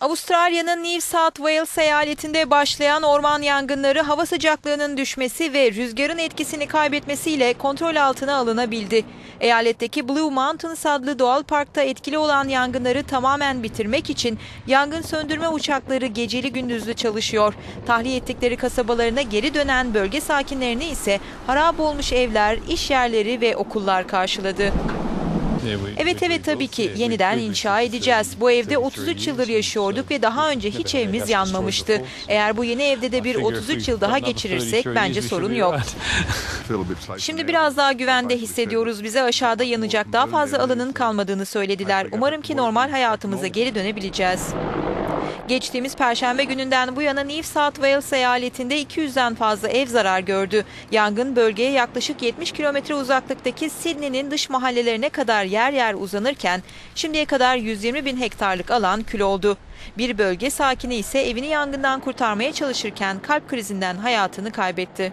Avustralya'nın New South Wales eyaletinde başlayan orman yangınları hava sıcaklığının düşmesi ve rüzgarın etkisini kaybetmesiyle kontrol altına alınabildi. Eyaletteki Blue Mountains adlı doğal parkta etkili olan yangınları tamamen bitirmek için yangın söndürme uçakları geceli gündüzlü çalışıyor. Tahliye ettikleri kasabalarına geri dönen bölge sakinlerini ise harap olmuş evler, iş yerleri ve okullar karşıladı. Evet evet tabii ki yeniden inşa edeceğiz. Bu evde 33 yıldır yaşıyorduk ve daha önce hiç evimiz yanmamıştı. Eğer bu yeni evde de bir 33 yıl daha geçirirsek bence sorun yok. Şimdi biraz daha güvende hissediyoruz. Bize aşağıda yanacak daha fazla alanın kalmadığını söylediler. Umarım ki normal hayatımıza geri dönebileceğiz. Geçtiğimiz perşembe gününden bu yana New South Wales eyaletinde 200'den fazla ev zarar gördü. Yangın bölgeye yaklaşık 70 kilometre uzaklıktaki Sydney'nin dış mahallelerine kadar yer yer uzanırken şimdiye kadar 120 bin hektarlık alan kül oldu. Bir bölge sakini ise evini yangından kurtarmaya çalışırken kalp krizinden hayatını kaybetti.